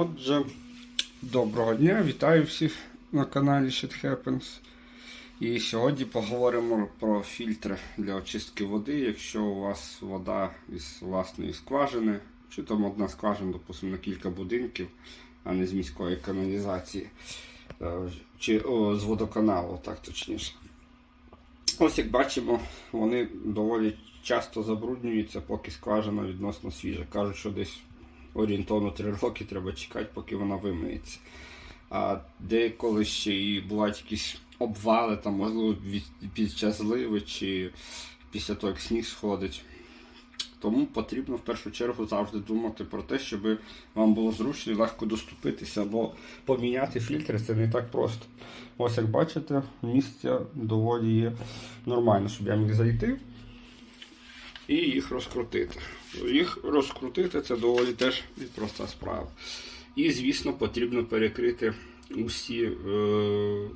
Отже, доброго дня, вітаю всіх на каналі Shit Happens. І сьогодні поговоримо про фільтри для очистки води, якщо у вас вода із власної скважини, чи там одна скважина, допустимо, на кілька будинків, а не з міської каналізації, е, чи о, з водоканалу, так точніше. Ось як бачимо, вони доволі часто забруднюються, поки скважина відносно свіжа. Кажуть, що десь орієнтовно 3 роки треба чекати, поки вона вимиється. А деколи ще і бувають якісь обвали, там, можливо, під час зливи чи після того, як сніг сходить. Тому потрібно в першу чергу завжди думати про те, щоб вам було зручно і легко доступитися, бо поміняти фільтри це не так просто. Ось як бачите, місця доволі є нормально, щоб я міг зайти і їх розкрутити. Їх розкрутити це доволі теж проста справа. І, звісно, потрібно перекрити усі, е,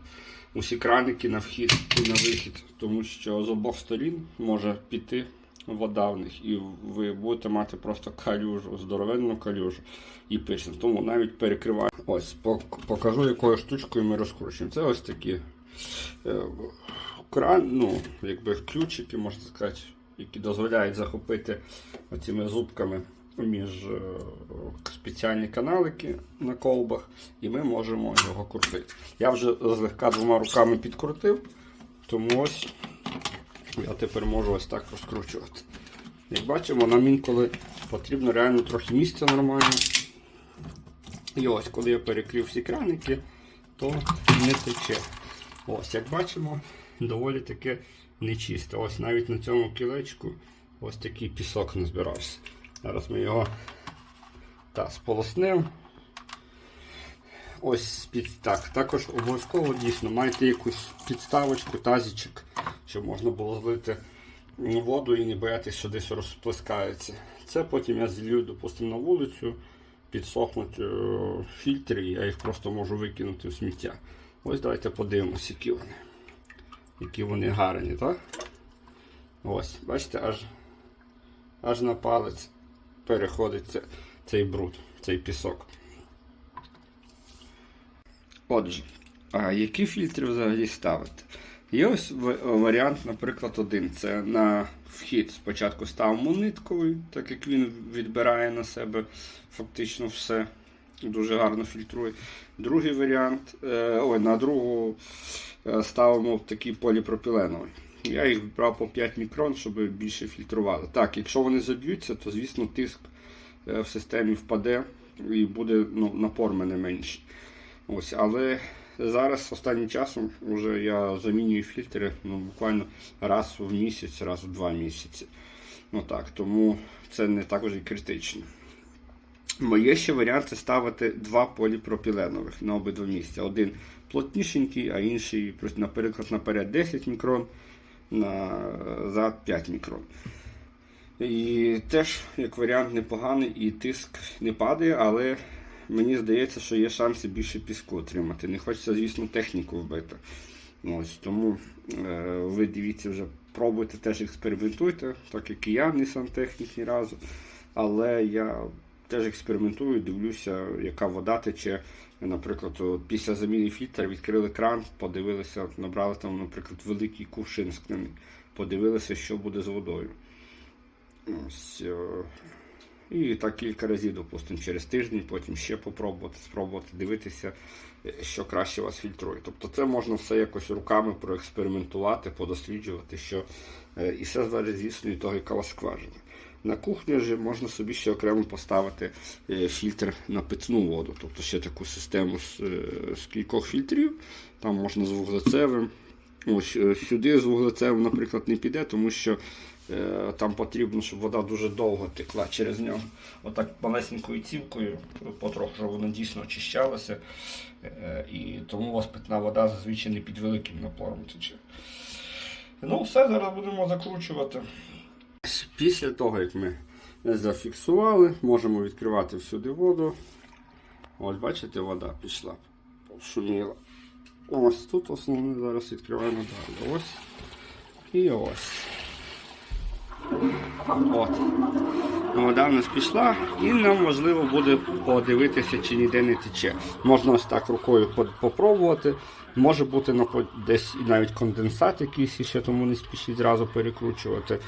усі краники на вхід і на вихід, тому що з обох сторін може піти вода в них, і ви будете мати просто калюжу, здоровенну калюжу і пишемо. Тому навіть перекриваю. Ось покажу, якою штучкою ми розкручуємо. Це ось такі е, кран, ну, якби ключики, можна сказати, які дозволяють захопити оцими зубками між е, спеціальні каналики на колбах, і ми можемо його крутити. Я вже злегка двома руками підкрутив, тому ось я тепер можу ось так розкручувати. Як бачимо, нам інколи потрібно реально трохи місця нормально. І ось, коли я перекрив всі краники, то не тече. Ось, як бачимо, доволі таке нечисте. Ось навіть на цьому кілечку ось такий пісок назбирався. Зараз ми його та, сполоснемо. Ось під, так. Також обов'язково дійсно майте якусь підставочку, тазічок, щоб можна було злити воду і не боятися, що десь розплескається. Це потім я зілью, допустимо, на вулицю, підсохнуть е, фільтри, і я їх просто можу викинути в сміття. Ось давайте подивимося, які вони. Які вони гарні, так? Ось, бачите, аж, аж на палець переходить це- цей бруд, цей пісок. Отже, а які фільтри взагалі ставити? Є ось варіант, наприклад, один. Це на вхід спочатку ставимо нитковий, так як він відбирає на себе фактично все. Дуже гарно фільтрує. Другий варіант, е, ой, на другу е, ставимо такий поліпропіленовий. Я їх брав по 5 мікрон, щоб більше фільтрували. Так, якщо вони заб'ються, то звісно тиск е, в системі впаде і буде ну, напор мене менший. Ось, але зараз останнім часом вже я замінюю фільтри ну, буквально раз в місяць, раз в два місяці. Ну так, тому це не так вже і критично. Моє ще варіант це ставити два поліпропіленових на обидва місця. Один плотнішенький, а інший, наприклад, наперед 10 мікрон, назад 5 мікрон. І теж як варіант непоганий, і тиск не падає, але мені здається, що є шанси більше піску отримати. Не хочеться, звісно, техніку вбити. Ось, тому е, ви дивіться вже, пробуйте теж експериментуйте, так як і я не сантехнік ні разу. Але я теж експериментую, дивлюся, яка вода тече. Наприклад, от після заміни фільтра відкрили кран, подивилися, набрали там, наприклад, великий кувшин скляний, подивилися, що буде з водою. Ось, е, і так кілька разів, допустимо, через тиждень, потім ще попробувати, спробувати дивитися, е, що краще вас фільтрує. Тобто це можна все якось руками проекспериментувати, подосліджувати, що е, і все залежить, звісно, від того, яка вас скважина. На кухні ж можна собі ще окремо поставити е, фільтр на питну воду, тобто ще таку систему з, е, з кількох фільтрів. Там можна з вуглецевим. Ось е, сюди з вуглецевим, наприклад, не піде, тому що е, там потрібно, щоб вода дуже довго текла через нього. Отак малесенькою цівкою, потроху, щоб вона дійсно очищалася. Е, і тому у вас питна вода зазвичай не під великим напором тече. Ну, все, зараз будемо закручувати. Після того, як ми зафіксували, можемо відкривати всюди воду. Ось, бачите, вода пішла, шуміла. Ось тут основне зараз відкриваємо далі. Ось і ось. От. Вода в нас пішла, і нам важливо буде подивитися, чи ніде не тече. Можна ось так рукою по- попробувати. Може бути десь і навіть конденсат якийсь ще, тому не спішіть зразу перекручувати.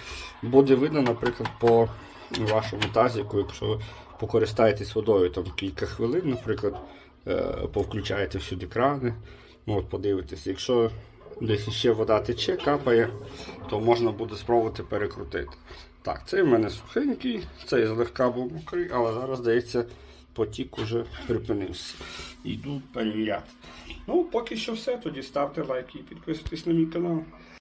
Буде видно, наприклад, по вашому тазіку, якщо ви покористаєтесь водою там кілька хвилин, наприклад, е, повключаєте всюди крани, ну, от подивитися. Якщо десь ще вода тече, капає, то можна буде спробувати перекрутити. Так, цей в мене сухенький, цей злегка був мокрий, але зараз, здається, потік уже припинився. Йду перевіряти. Ну, поки що все. Тоді ставте лайки і підписуйтесь на мій канал.